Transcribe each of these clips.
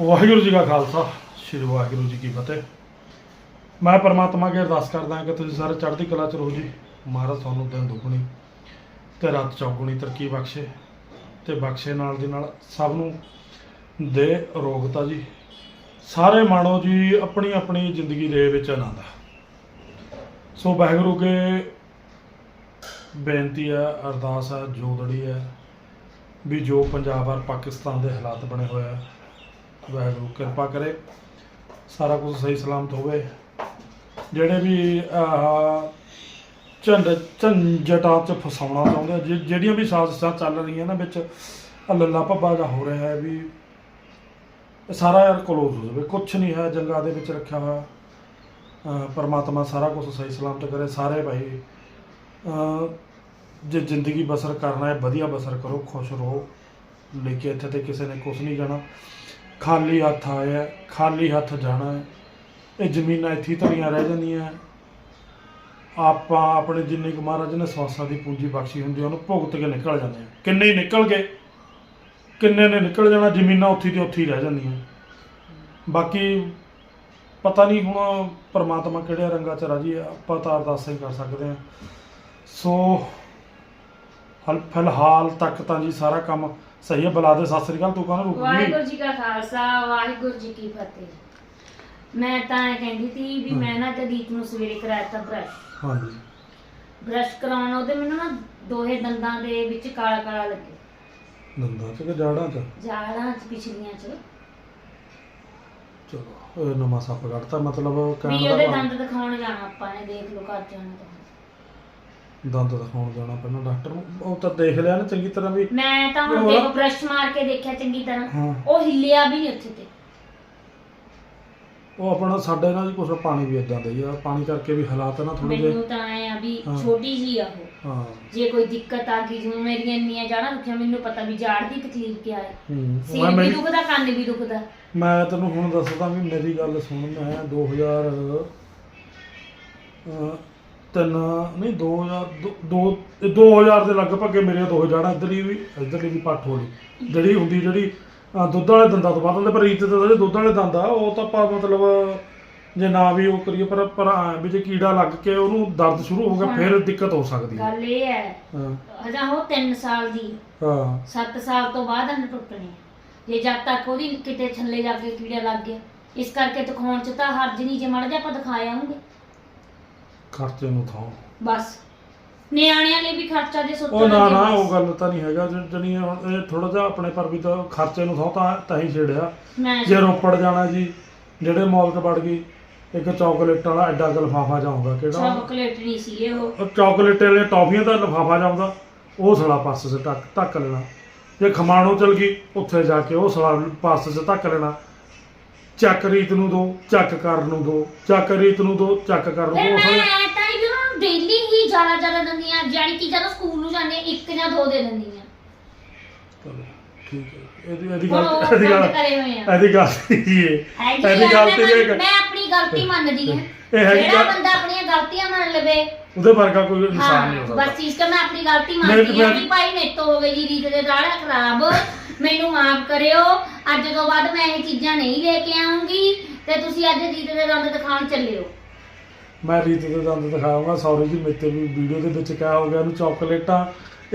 ਵਾਹਿਗੁਰੂ ਜੀ ਕਾ ਖਾਲਸਾ, ਸ੍ਰੀ ਵਾਹਿਗੁਰੂ ਜੀ ਕੀ ਫਤਿਹ। ਮੈਂ ਪਰਮਾਤਮਾ ਅੱਗੇ ਅਰਦਾਸ ਕਰਦਾ ਕਿ ਤੁਸੀਂ ਸਾਰੇ ਚੜ੍ਹਦੀ ਕਲਾ ਚ ਰਹੋ ਜੀ। ਮਹਾਰਾਜ ਤੁਹਾਨੂੰ ਦਿਨ ਦੁਗਣੀ ਤੇ ਰਾਤ ਚੌਗੁਣੀ ਤਰੱਕੀ ਬਖਸ਼ੇ ਤੇ ਬਖਸ਼ੇ ਨਾਲ ਦੀ ਨਾਲ ਸਭ ਨੂੰ ਦੇ ਰੋਗਤਾ ਜੀ। ਸਾਰੇ ਮਾਣੋ ਜੀ ਆਪਣੀ ਆਪਣੀ ਜ਼ਿੰਦਗੀ ਦੇ ਵਿੱਚ ਆਨੰਦ ਸੋ ਵਾਹਿਗੁਰੂ ਕੇ ਬੇਨਤੀ ਹੈ ਅਰਦਾਸ ਹੈ ਜੋਦੜੀ ਹੈ ਵੀ ਜੋ ਪੰਜਾਬ ਔਰ ਪਾਕਿਸਤਾਨ ਦੇ ਹਾਲਾਤ ਬਣੇ ਹੋਏ ਆ ਵਾਹਿਗੁਰੂ ਕਿਰਪਾ ਕਰੇ ਸਾਰਾ ਕੁਝ ਸਹੀ ਸਲਾਮਤ ਹੋਵੇ। ਜਿਹੜੇ ਵੀ ਆਹ ਝੰਡ ਝੰਜਟਾਂ 'ਚ ਫਸਾਉਣਾ ਚਾਹੁੰਦੇ ਆ, ਜਿ- ਜਿਹੜੀਆਂ ਵੀ ਸਾਜ਼ਿਸ਼ਾਂ ਚੱਲ ਰਹੀਆਂ ਨਾ ਵਿੱਚ ਆਹ ਲੱਲਾ ਭੱਬਾ ਜਾ ਹੋ ਰਿਹਾ ਹੈ ਵੀ ਇਹ ਸਾਰਾ ਯਾਰ ਕਲੋਜ਼ ਹੋ ਜਾਵੇ ਕੁਝ ਨਹੀਂ ਹੈ ਜੰਗਾਂ ਦੇ ਵਿੱਚ ਰੱਖਿਆ ਹੋਇਆ। ਅਹ ਪਰਮਾਤਮਾ ਸਾਰਾ ਕੁਝ ਸਹੀ ਸਲਾਮਤ ਕਰੇ ਸਾਰੇ ਭਾਈ ਅਹ ਜੇ ਜ਼ਿੰਦਗੀ ਬਸਰ ਕਰਨਾ ਹੈ ਵਧੀਆ ਬਸਰ ਕਰੋ ਖੁਸ਼ ਰਹੋ। ਲੈ ਕੇ ਇੱਥੇ ਤੇ ਕਿਸੇ ਨੇ ਕੁਝ ਨਹੀਂ ਜਾਣਾ ਖਾਲੀ ਹੱਥ ਆਇਆ, ਖਾਲੀ ਹੱਥ ਜਾਣਾ ਹੈ। ਇਹ ਜ਼ਮੀਨਾਂ ਇੱਥੇ ਹੀ ਧਰੀਆਂ ਰਹਿ ਜਾਂਦੀਆਂ ਆਪਾਂ ਆਪਣੇ ਜਿੰਨੇ ਕੁ ਮਹਾਰਾਜ ਨੇ ਸਵਾਸਾਂ ਦੀ ਪੂੰਜੀ ਬਖਸ਼ੀ ਹੁੰਦੀ ਉਹਨੂੰ ਭੁਗਤ ਕੇ ਨਿਕਲ ਜਾਂਦੇ ਆ ਕਿੰਨੇ ਹੀ ਨਿਕਲ ਗਏ, ਕਿੰਨੇ ਨੇ ਨਿਕਲ ਜਾਣਾ, ਜ਼ਮੀਨਾਂ ਉੱਥੇ ਦੀ ਉੱਥੇ ਹੀ ਰਹਿ ਜਾਂਦੀਆਂ ਬਾਕੀ ਪਤਾ ਨਹੀਂ ਹੁਣ ਪਰਮਾਤਮਾ ਕਿਹੜੇ ਰੰਗਾਂ 'ਚ ਰਾਜੀ ਆ ਆਪਾਂ ਤਾਂ ਅਰਦਾਸਾਂ ਹੀ ਕਰ ਸਕਦੇ ਆ ਸੋ ਹਲ ਫਿਲਹਾਲ ਤੱਕ ਤਾਂ ਜੀ ਸਾਰਾ ਕੰਮ ਸਹੀ ਹੈ ਬੁਲਾ ਦੇ ਸਤਿ ਸ੍ਰੀ ਅਕਾਲ ਤੂੰ ਕਹਿੰਦਾ ਰੁਕ ਗਈ। ਵਾਹਿਗੁਰੂ ਜੀ ਕਾ ਖਾਲਸਾ ਵਾਹਿਗੁਰੂ ਜੀ ਕੀ ਫਤਿਹ। ਮੈਂ ਤਾਂ ਇਹ ਕਹਿੰਦੀ ਸੀ ਵੀ। ਮੈਂ ਨਾ ਜਦੀਪ ਨੂੰ ਸਵੇਰੇ ਕਰਾਇਆ ਤਾਂ ਬ੍ਰਸ਼ ਹਾਂਜੀ। ਬ੍ਰਸ਼ ਕਰਾਉਣ ਉਹਦੇ ਮੈਨੂੰ ਨਾ ਦੋਹੇ ਦੰਦਾਂ ਦੇ ਵਿੱਚ ਕਾਲਾ ਕਾਲਾ ਲੱਗੇ। ਨੰਦਾ ਚ ਕਿ ਜਾੜਾਂ ਚ? ਜਾੜਾਂ ਚ ਪਿਛਲੀਆਂ ਚ। ਚਲੋ ਇਹ ਨਵਾਂ ਸੱਪ ਕੱਢਤਾ ਮਤਲਬ ਵੀ ਕਹਿਣ ਉਹਦੇ ਦਾ ਦੰਦ ਦਿਖਾਉਣ ਜਾਣਾ ਆਪਾਂ ਨੇ ਦੇਖ ਲਓ ਘਰ ਜਾਣਾ ਤਾਂ। ਦੰਦ ਦਿਖਾਉਣ ਜਾਣਾ ਪਹਿਲਾਂ ਡਾਕਟਰ ਨੂੰ। ਉਹ ਤਾਂ ਦੇਖ ਲਿਆ ਨਾ ਚੰਗੀ ਤਰ੍ਹਾਂ ਵੀ। ਮੈਂ ਤਾਂ ਹੁਣ? ਦੇਖੋ ਬ੍ਰਸ਼ ਮਾਰ ਕੇ ਦੇਖਿਆ ਚੰਗੀ ਤਰ੍ਹਾਂ। ਹਾਂ। ਉਹ ਹਿੱਲਿਆ ਵੀ ਨਹੀਂ ਉੱਥੇ ਤੇ। ਉਹ ਆਪਣਾ ਸਾਡੇ ਨਾਲ ਜੀ ਕੁਛ ਪਾਣੀ ਵੀ ਇਦਾਂ ਦਾ ਹੀ ਆ। ਪਾਣੀ ਕਰਕੇ ਵੀ ਹਾਲਾਤ ਨਾ ਥੋੜੇ ਜਿਹੇ। ਮੈਨੂੰ ਤਾਂ ਐ ਆ ਵੀ ਹਾਂ। ਛੋਟੀ ਜੀ ਆ ਉਹ। ਹਾਂ। ਜੇ ਕੋਈ ਦਿੱਕਤ ਆ ਗਈ ਜਿਵੇਂ ਮੇਰੀਆਂ ਇੰਨੀਆਂ ਜਾੜਾਂ ਦੁਖੀਆਂ ਮੈਨੂੰ ਪਤਾ ਵੀ ਜਾੜ ਦੀ ਤਕਲੀਫ ਕੀ ਹੈ। ਹੂੰ। ਸਿਰ ਵੀ ਦੁਖਦਾ ਕੰਨ ਵੀ ਦੁਖਦਾ। ਮੈਂ ਤੈਨੂੰ ਹੁਣ ਦੱਸਦਾ ਵੀ ਮੇਰੀ ਗੱਲ ਸੁਣ। ਮੈਂ 2000 ਅਹ, ਤਿੰਨ ਨਹੀਂ 2000 ਦੋ 2000 ਦੇ ਲਗਭਗ ਮੇਰੇ ਦੋ ਜਾਣਾ ਇੱਧਰਲੀ ਵੀ ਇੱਧਰਲੀ ਵੀ ਪੱਠ ਹੋਲੀ ਜਿਹੜੀ ਹੁੰਦੀ ਜਿਹੜੀ ਦੁੱਧ ਵਾਲੇ ਦੰਦਾਂ ਤੋਂ ਬਾਅਦ ਹੁੰਦੇ ਪਰ ਰੀਤ ਦੇ ਜਿਹੜੇ ਦੁੱਧ ਵਾਲੇ ਦੰਦ ਆ ਉਹ ਤਾਂ ਆਪਾਂ ਮਤਲਬ ਜੇ ਨਾ ਵੀ ਉਹ ਕਰੀਏ ਪਰ ਪਰ ਐਂ ਵੀ ਜੇ ਕੀੜਾ ਲੱਗ ਕੇ ਉਹਨੂੰ ਦਰਦ ਸ਼ੁਰੂ ਹੋ ਗਿਆ ਫਿਰ ਦਿੱਕਤ ਹੋ ਸਕਦੀ ਹੈ ਗੱਲ ਇਹ ਹੈ ਹਾਂ। ਹਜਾ ਉਹ 3 ਸਾਲ ਦੀ ਹਾਂ। 7 ਸਾਲ ਤੋਂ ਬਾਅਦ ਅੰਨ ਟੁੱਟਣੇ ਆ। ਜੇ ਜਦ ਤੱਕ ਉਹਦੀ ਕਿਤੇ ਥੱਲੇ ਜਾ ਕੇ ਕੀੜਾ ਲੱਗ ਗਿਆ ਇਸ ਕਰਕੇ ਦਿਖਾਉਣ ਚ ਤਾਂ ਹਰਜ ਨਹੀਂ ਜੇ ਮੜ ਜਾ ਆਪਾਂ ਦਿਖਾ ਆਉਂਗੇ ਖਰਚੇ ਨੂੰ ਥਾਂ। ਬਸ। ਨਿਆਣਿਆਂ ਲਈ ਵੀ ਖਰਚਾ ਦੇ ਸੁੱਤਣ ਉਹ ਨਾ ਨਾ। ਉਹ ਗੱਲ ਤਾਂ ਨਹੀਂ ਹੈਗਾ। ਜਿ- ਹੁਣ ਇਹ ਥੋੜਾ ਜਿਹਾ ਆਪਣੇ ਪਰ ਵੀ ਤਾਂ ਖਰਚੇ ਨੂੰ ਥਾਂ ਤਾਂ ਤਾਂ ਹੀ ਛੇੜਿਆ। ਮੈਂ ਜੇ ਰੋਪੜ ਜਾਣਾ ਜੀ ਜਿਹੜੇ ਮਾਲ 'ਚ ਵੜ ਗਈ ਇੱਕ ਚਾਕਲੇਟ ਵਾਲਾ ਐਡਾ ਕੁ ਲਿਫਾਫਾ ਜਾਊਗਾ ਕਿਹੜਾ? ਚਾਕਲੇਟ ਨਹੀਂ ਸੀ ਇਹ ਉਹ। ਉਹ ਚਾਕਲੇਟ ਵਾਲੇ ਟੌਫੀਆਂ ਦਾ ਲਿਫਾਫਾ ਜਾਊਗਾ ਉਹ ਸੜਾ ਪਰਸ 'ਚ ਟੱਕ ਟੱਕ ਲੈਣਾ। ਜੇ ਖਮਾਣੋ ਚਲ ਗਈ ਉੱਥੇ ਜਾ ਕੇ ਉਹ ਸੜਾ ਪਰਸ 'ਚ ਟੱਕ ਲੈਣਾ। ਚੱਕ ਰੀਤ ਨੂੰ ਦੋ ਚੱਕ ਕਰਨ ਨੂੰ ਦੋ ਚੱਕ ਰੀਤ ਨੂੰ ਦੋ ਚੱਕ ਕਰਨ ਨੂੰ ਫਿਰ ਦੋ ਉਹ ਮੈਂ ਸਾਲੇ- ਐ ਤਾਂ ਹੀ ਵੀ ਉਹਨਾਂ ਨੂੰ ਡੇਲੀ ਹੀ ਜ਼ਿਆਦਾ ਜ਼ਿਆਦਾ ਦਿੰਦੀਆਂ ਜਾਨੀ ਕਿ ਜਦੋਂ ਸਕੂਲ ਨੂੰ ਜਾਂਦੇ ਇੱਕ ਜਾਂ ਦੋ ਦੇ ਦਿੰਦੀਆਂ ਚਲੋ, ਠੀਕ ਹੈ। ਇਹਦੀ ਇਹਦੀ ਹੁਣ ਉਹ ਗੱਲ ਇਹਦੀ ਗੱਲ ਬੰਦ ਕਰੇ ਹੋਏ ਆ। ਇਹਦੀ ਗੱਲ ਕੀ ਹੈ ਹੈਗੀ ਇਹਦੀ ਆ, ਗੱਲ ਮੈਂ ਤੇ ਇਹ ਮੈਂ ਆਪਣੀ ਗਲਤੀ ਮੰਨਦੀ ਹਾਂ। ਇਹ ਹੈਗੀ ਜਿਹੜਾ ਗੱਲ- ਬੰਦਾ ਆਪਣੀਆਂ ਗਲਤੀਆਂ ਮੰਨ ਲਵੇ। ਉਹਦੇ ਵਰਗਾ ਕੋਈ ਇਨਸਾਨ ਨਹੀਂ ਹੋ ਸਕਦਾ। ਬਸ ਕਰਕੇ ਮੈਂ ਆਪਣੀ ਗਲਤੀ ਮੰਨਦੀ ਹਾਂ ਵੀ ਭਾਈ ਮੇਰੇ ਤੋਂ ਹੋ ਗਈ ਜੀ ਰੀਤ ਦੇ ਦਾੜਾ ਖਰਾਬ। ਮੈਨੂੰ ਮਾਫ ਕਰਿਓ। ਅੱਜ ਤੋਂ ਬਾਅਦ ਮੈਂ ਇਹ ਚੀਜ਼ਾਂ ਨਹੀਂ ਲੈ ਕੇ ਆਉਂਗੀ ਤੇ ਤੁਸੀਂ ਅੱਜ ਰੀਤ ਦੇ ਦੰਦ ਦਿਖਾਉਣ ਚੱਲਿਓ ਮੈਂ ਰੀਤ ਦੇ ਦੰਦ ਦਿਖਾਉਂਗਾ ਸੌਰੀ ਜੀ ਮੇਤੇ ਵੀ ਵੀਡੀਓ ਦੇ ਵਿੱਚ ਕਿਹਾ ਹੋ ਗਿਆ ਉਹਨੂੰ ਚਾਕਲੇਟਾਂ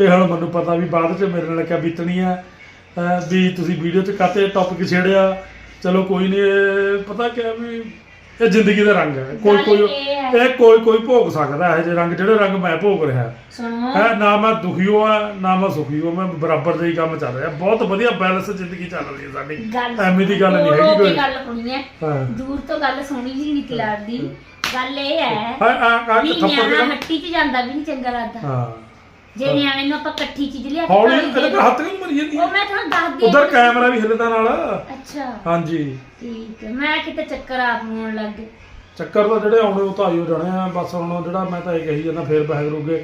ਇਹ ਹੁਣ ਮੈਨੂੰ ਪਤਾ ਵੀ ਬਾਅਦ ਚ ਮੇਰੇ ਨਾਲ ਕਿਆ ਬੀਤਣੀ ਹੈ ਅਹ ਵੀ ਤੁਸੀਂ ਵੀਡੀਓ 'ਚ ਕਾਤੇ ਟੌਪਿਕ ਛੇੜਿਆ? ਚਲੋ ਕੋਈ ਨਹੀਂ ਇਹ ਪਤਾ ਕਿਆ ਵੀ ਇਹ ਜ਼ਿੰਦਗੀ ਦਾ ਰੰਗ ਹੈ। ਕੋਈ ਕੋਈ ਇਹ ਹੈ- ਕੋਈ ਕੋਈ ਭੋਗ ਸਕਦਾ ਇਹ ਜਿਹੇ ਰੰਗ ਜਿਹੜੇ ਰੰਗ ਮੈਂ ਭੋਗ ਰਿਹਾ ਸੁਣੋ। ਹੈ ਨਾ ਮੈਂ ਦੁਖੀ ਹੋਆ ਨਾ ਮੈਂ ਸੁਖੀ ਹੋਆ ਮੈਂ ਬਰਾਬਰ ਦਾ ਹੀ ਕੰਮ ਚੱਲ ਰਿਹਾ। ਬਹੁਤ ਵਧੀਆ ਬੈਲੈਂਸ ਜ਼ਿੰਦਗੀ ਚੱਲ ਰਹੀ ਹੈ ਸਾਡੀ। ਐਵੇਂ ਦੀ ਗੱਲ ਨਹੀਂ ਹੈਗੀ ਕੋਈ। ਗੱਲ ਹੈ। ਹਾਂ। ਦੂਰ ਤੋਂ ਗੱਲ ਸੁਣੀ ਜੀ ਨਹੀਂ ਲੱਗਦੀ ਗੱਲ ਇਹ ਹੈ ਹਾਂ ਵੀ ਥੱਪੜ ਹੱਟੀ 'ਚ ਜਾਂਦਾ ਵੀ ਨਹੀਂ ਚੰਗਾ ਲੱਗਦਾ। ਹਾਂ। ਜੇ ਨਿਆਣੇ ਨੂੰ ਆਪਾਂ ਇਕੱਠੀ ਚੀਜ਼ ਲਿਆ ਕੇ ਹੌਲੀ ਇਹਦੇ ਦਿਓ। ਹੱਥ ਕਿਉਂ ਮਰੀ ਜਾਂਦੀ। ਉਹ ਮੈਂ ਤੁਹਾਨੂੰ ਦੱਸਦੀ ਉਧਰ। ਕੈਮਰਾ ਵੀ ਹਿੱਲਦਾ ਨਾਲ। ਅੱਛਾ। ਹਾਂਜੀ। ਠੀਕ ਹੈ ਮੈਂ ਕਿਤੇ ਚੱਕਰ ਆਪ ਆਉਣ ਲੱਗ ਗਏ। ਚੱਕਰ ਤਾਂ ਜਿਹੜੇ ਆਉਣੇ ਉਹ ਤਾਂ ਆਇਓ ਜਾਣੇ ਆ ਬਸ ਹੁਣ ਜਿਹੜਾ ਮੈਂ ਤਾਂ ਇਹ ਕਹੀ ਜਾਂਦਾ ਫੇਰ ਬਹਿਗਰੂਗੇ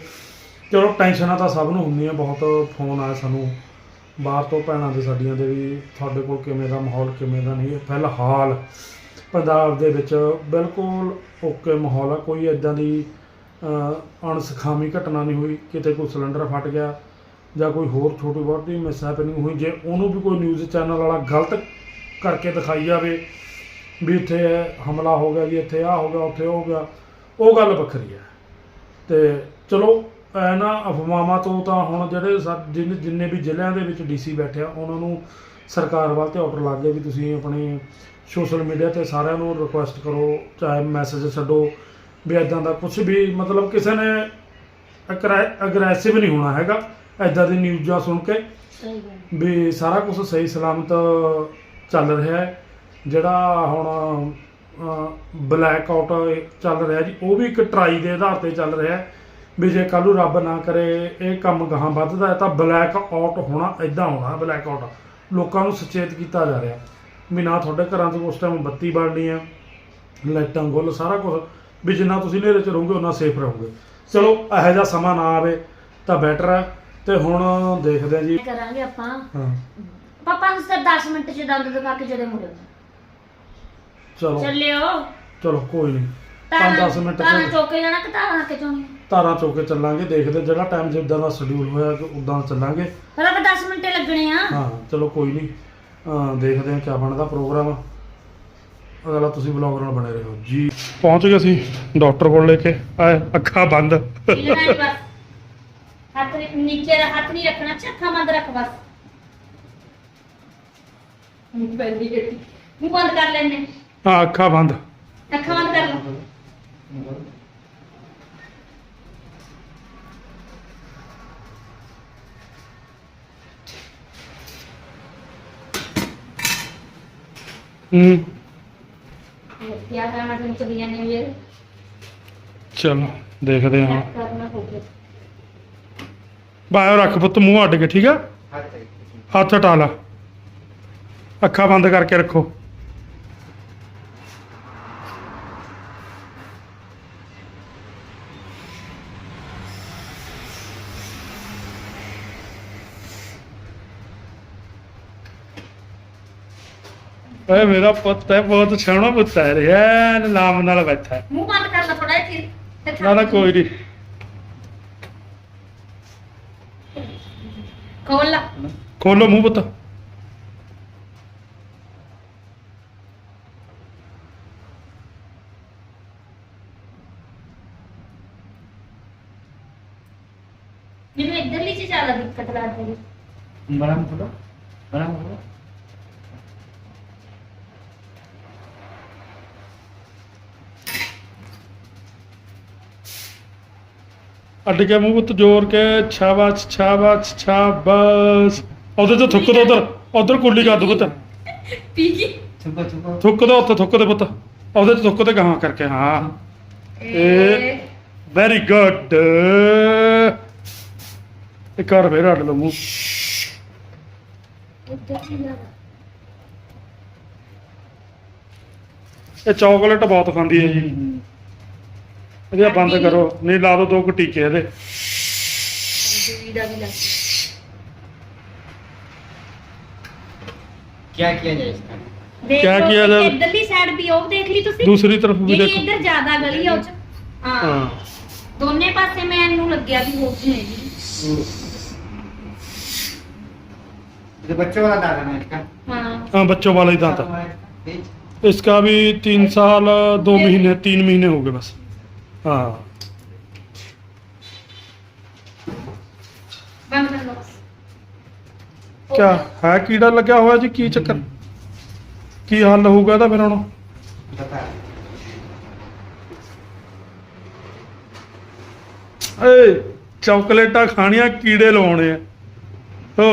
ਚਲੋ ਟੈਨਸ਼ਨਾਂ ਤਾਂ ਸਭ ਨੂੰ ਹੁੰਦੀਆਂ ਬਹੁਤ ਫੋਨ ਆਇਆ ਸਾਨੂੰ। ਬਾਹਰ ਤੋਂ ਭੈਣਾਂ ਦੇ ਸਾਡੀਆਂ ਦੇ ਵੀ ਤੁਹਾਡੇ ਕੋਲ ਕਿਵੇਂ ਦਾ ਮਾਹੌਲ ਕਿਵੇਂ ਦਾ ਨਹੀਂ ਫਿਲਹਾਲ ਪੰਜਾਬ ਦੇ ਵਿੱਚ ਬਿਲਕੁਲ ਓਕੇ ਮਾਹੌਲ ਆ ਕੋਈ ਇਦਾਂ ਦੀ ਅਣਸਖਾਮੀ ਘਟਨਾ ਨਹੀਂ ਹੋਈ, ਕਿਤੇ ਕੋਈ ਸਿਲੰਡਰ ਫਟ ਗਿਆ ਜਾਂ ਕੋਈ ਹੋਰ ਛੋਟੀ ਬਹੁਤੀ ਮਿਸਹੈਪਨਿੰਗ ਹੋਈ, ਜੇ ਉਹਨੂੰ ਵੀ ਕੋਈ ਨਿਊਜ਼ ਚੈਨਲ ਵਾਲਾ ਗਲਤ ਕਰਕੇ ਦਿਖਾਈ ਜਾਵੇ ਵੀ ਇੱਥੇ ਹਮਲਾ ਹੋ ਗਿਆ ਜੀ ਇੱਥੇ ਆ ਹੋ ਗਿਆ, ਉੱਥੇ ਹੋ ਗਿਆ, ਉਹ ਗੱਲ ਵੱਖਰੀ ਹੈ। ਤੇ ਚਲੋ ਐ ਨਾ ਅਫਵਾਹਾਂ ਤੋਂ ਤਾਂ ਹੁਣ ਜਿਹੜੇ ਸਾ- ਜਿੰਨ- ਜਿੰਨੇ ਵੀ ਜ਼ਿਲ੍ਹਿਆਂ ਦੇ ਵਿੱਚ ਡੀਸੀ ਬੈਠੇ ਆ, ਉਹਨਾਂ ਨੂੰ ਸਰਕਾਰ ਵੱਲ ਤੇ ਆਰਡਰ ਲੱਗ ਗਿਆ ਵੀ ਤੁਸੀਂ ਆਪਣੇ ਸੋਸ਼ਲ ਮੀਡੀਆ ਤੇ ਸਾਰਿਆਂ ਨੂੰ ਰਿਕੁਐਸਟ ਕਰੋ, ਚਾਹੇ ਮੈਸੇਜ ਛੱਡੋ ਵੀ ਇਦਾਂ ਦਾ ਕੁਝ ਵੀ ਮਤਲਬ ਕਿਸੇ ਨੇ ਅਗਰੈਸਿਵ ਨਹੀਂ ਹੋਣਾ ਹੈਗਾ। ਐਦਾਂ ਦੀ ਨਿਊਜ਼ਾਂ ਸੁਣ ਕੇ ਸਹੀ ਗੱਲ ਵੀ ਸਾਰਾ ਕੁਝ ਸਹੀ ਸਲਾਮਤ ਚੱਲ ਰਿਹਾ ਹੈ। ਜਿਹੜਾ ਹੁਣ ਬਲੈਕ ਆਊਟ ਚੱਲ ਰਿਹਾ ਜੀ ਉਹ ਵੀ ਇੱਕ ਟਰਾਈ ਦੇ ਆਧਾਰ ਤੇ ਚੱਲ ਰਿਹਾ ਹੈ। ਵੀ ਜੇ ਕੱਲ੍ਹ ਨੂੰ ਰੱਬ ਨਾ ਕਰੇ ਇਹ ਕੰਮ ਗਾਹਾਂ ਵੱਧਦਾ ਹੈ ਤਾਂ ਬਲੈਕ ਆਊਟ ਹੋਣਾ ਐਦਾਂ ਹੋਣਾ ਬਲੈਕ ਆਊਟ ਲੋਕਾਂ ਨੂੰ ਸੁਚੇਤ ਕੀਤਾ ਜਾ ਰਿਹਾ ਵੀ ਨਾ ਤੁਹਾਡੇ ਘਰਾਂ 'ਚ ਉਸ ਟਾਈਮ ਬੱਤੀ ਬਲਣੀ ਹੈ ਲਾਈਟਾਂ ਗੁੱਲ ਸਾਰਾ ਕੁਝ ਵੀ ਜਿੰਨਾ ਤੁਸੀਂ ਹਨੇਰੇ 'ਚ ਰਹੋਗੇ ਉਨਾ ਸੇਫ ਰਹੋਗੇ। ਚਲੋ ਇਹੋ ਜਿਹਾ ਸਮਾਂ ਨਾ ਆਵੇ ਤਾਂ ਬੈਟਰ ਹੈ। ਤੇ ਹੁਣ ਦੇਖਦੇ ਜੀ। ਕਰਾਂਗੇ ਆਪਾਂ। ਹਾਂ। ਪਾਪਾ ਨੂੰ ਸਿਰ 10 ਮਿੰਟ ਚ ਦੰਦ ਦਿਖਾ ਕੇ ਜਦੇ ਮੁੜੋ ਚਲੋ। ਚੱਲਿਓ। ਚਲੋ ਕੋਈ ਨਹੀਂ। ਤਾਰਾਂ 5-10 ਮਿੰਟ ਤਾਰਾਂ ਚ ਚੋਕੇ ਜਾਣਾ ਕਿ ਤਾਰਾਂ ਕੇ ਚੋਣੀ ਤਾਰਾਂ ਚੌਕੇ ਚੱਲਾਂਗੇ ਦੇਖਦੇ ਜਿਹੜਾ ਟਾਈਮ ਜਿੱਦਾਂ ਦਾ ਸ਼ਡਿਊਲ ਹੋਇਆ ਉਦਾਂ ਚੱਲਾਂਗੇ। ਫਿਰ ਆਪਾਂ 10 ਮਿੰਟ ਲੱਗਣੇ ਆ। ਹਾਂ ਚਲੋ ਕੋਈ ਨਹੀਂ। ਦੇਖਦੇ ਹਾਂ ਕੀ ਬਣਦਾ ਪ੍ਰੋਗਰਾਮ ਅਗਲਾ ਤੁਸੀਂ ਬਲੌਗ ਨਾਲ ਬਣੇ ਰਹੋ। ਜੀ। ਪਹੁੰਚ ਗਏ ਅਸੀਂ ਡਾਕਟਰ ਕੋਲ ਲੈ ਕੇ ਆਏ ਅੱਖਾਂ ਬੰਦ ਹਿੱਲਣਾ ਨੀ ਬਸ ਹੱਥ ਨੀ- ਨੀਚੇ ਦਾ ਹੱਥ ਨਹੀਂ ਰੱਖਣਾ ਚੱਖਾ ਬੰਦ ਰੱਖ ਬਸ ਬੰਦੀ ਗੱਡੀ ਮੂੰਹ ਬੰਦ ਕਰ ਲੈਣੇ ਹਾਂ ਅੱਖਾਂ ਬੰਦ ਅੱਖਾਂ ਬੰਦ ਕਰ ਲਓ ਹੂੰ ਚਲੀ ਦੇਖਦੇ ਹਾਂ। ਹੋਊਗਾ। ਬਾਹਰ ਰੱਖ ਪੁੱਤ ਮੂੰਹ ਅੱਡ ਕੇ ਠੀਕ ਆ? ਹੱਥ ਹਟਾ ਲਾ। ਅੱਖਾਂ ਬੰਦ ਕਰਕੇ ਰੱਖੋ। ਓਏ ਮੇਰਾ ਪੁੱਤ ਹੈ ਬਹੁਤ ਸੋਹਣਾ ਪੁੱਤ ਹੈ ਰਿਹਾ ਨਾਮ ਨਾਲ ਬੈਠਾ ਹੈ। ਮੂੰਹ ਬੰਦ ਕਰ ਲੈ ਥੋੜਾ ਜਿਹਾ ਨਾ ਨਾ ਕੋਈ ਨਹੀਂ ਖੋਲ ਲਾ। ਖੋਲੋ ਮੂੰਹ ਪੁੱਤ। ਮੈਨੂੰ ਇੱਧਰਲੀ ਚ ਜ਼ਿਆਦਾ ਦਿੱਕਤ ਲੱਗਦੀ ਹੈ। ਬੜਾ ਮੋਟਾ ਬੜਾ ਮੋਟਾ ਅੱਡ ਕੇ ਮੂੰਹ ਉੱਤ ਜੋਰ ਕੇ ਸ਼ਾਬਾਸ਼ ਸ਼ਾਬਾਸ਼ ਸ਼ਾਬਾਸ਼ ਉਹਦੇ ਚ ਥੁੱਕ ਦੋ ਉਧਰ ਉਧਰ ਕੁੱਲੀ ਕਰ ਦੋ ਪੁੱਤ। ਪੀ ਗਈ ਥੁੱਕ। ਦੋ ਉੱਥੇ ਥੁੱਕ ਦੇ ਪੁੱਤ। ਉਹਦੇ ਚ ਥੁੱਕ ਤੇ ਗਾਹਾਂ ਕਰਕੇ ਹਾਂ। ਏ। ਵੈਰੀ ਗੁੱਡ ਇੱਕ ਵਾਰ ਫੇਰ ਅੱਡ ਲਓ ਮੂੰਹ। ਇਹ ਚਾਕਲੇਟ ਬਹੁਤ ਖਾਂਦੀ ਹੈ ਜੀ। ਇਹਦੇ ਬੰਦ ਕਰੋ ਨਹੀਂ ਲਾ ਦੋ ਦੋ ਕੁ ਟੀਕੇ ਇਹਦੇ ਦੂਈ ਦਾ ਵੀ ਲੱਗ क्या किया जाए इसका ਦੇਖ ਕਿਆ ਲਓ, ਕੀਆ ਜਾਵੇ? ਇੱਧਰਲੀ ਸਾਈਡ ਵੀ ਉਹ ਦੇਖ ਲਈ ਤੁਸੀਂ ਦੂਸਰੀ ਤਰਫ ਵੀ ਜਿਹੜੀ ਦੇਖੋ ਇੱਧਰ ਜ਼ਿਆਦਾ ਗਲੀ ਆ ਉਹ ਚ ਹਾਂ ਹਾਂ ਦੋਨੇ ਪਾਸੇ ਮੈਨੂੰ ਲੱਗਿਆ ਵੀ ਹੋ ਗਈ ਹੈ ਜੀ ये बच्चों वाला दादा है इसका ਹਾਂ हाँ बच्चों वाला ही दांत है बीच इसका भी तीन साल दो महीने तीन महीने हो गए बस ਹਾਂ। ਕਿਆ? ਹੈ ਕੀੜਾ ਲੱਗਿਆ ਹੋਇਆ ਜੀ? ਕੀ ਚੱਕਰ? ਕੀ ਹੱਲ ਹੋਊਗਾ ਇਹਦਾ ਫਿਰ ਹੁਣ? ਏ ਚਾਕਲੇਟਾਂ ਖਾਣੀਆਂ ਕੀੜੇ ਲਵਾਉਣੇ ਆ। ਹੋ।